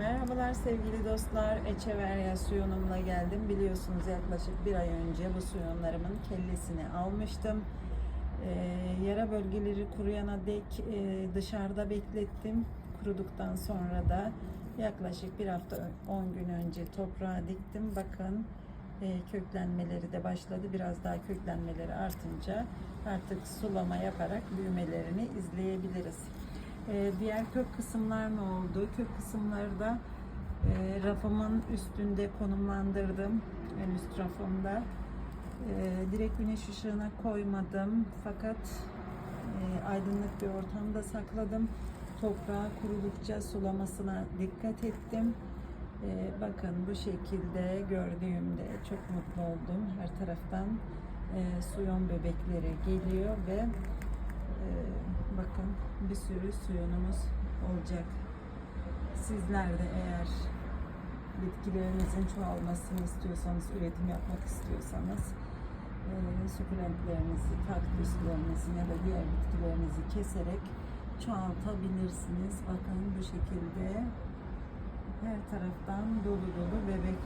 Merhabalar sevgili dostlar. Echeverya suyonumla geldim. Biliyorsunuz yaklaşık bir ay önce bu suyonlarımın kellesini almıştım. Ee, yara bölgeleri kuruyana dek e, dışarıda beklettim. Kuruduktan sonra da yaklaşık bir hafta 10 gün önce toprağa diktim. Bakın e, köklenmeleri de başladı. Biraz daha köklenmeleri artınca artık sulama yaparak büyümelerini izleyebiliriz. Ee, diğer kök kısımlar ne oldu? Kök kısımları da e, rafımın üstünde konumlandırdım. En üst rafımda. Ee, direkt güneş ışığına koymadım. Fakat e, aydınlık bir ortamda sakladım. Toprağa kurulukça sulamasına dikkat ettim. Ee, bakın bu şekilde gördüğümde çok mutlu oldum. Her taraftan e, suyon bebekleri geliyor ve e, bir sürü suyunumuz olacak. Sizler de eğer bitkilerinizin çoğalmasını istiyorsanız, üretim yapmak istiyorsanız e, sukulentlerinizi, kaktüslerinizi ya da diğer bitkilerinizi keserek çoğaltabilirsiniz. Bakın bu şekilde her taraftan dolu dolu bebek.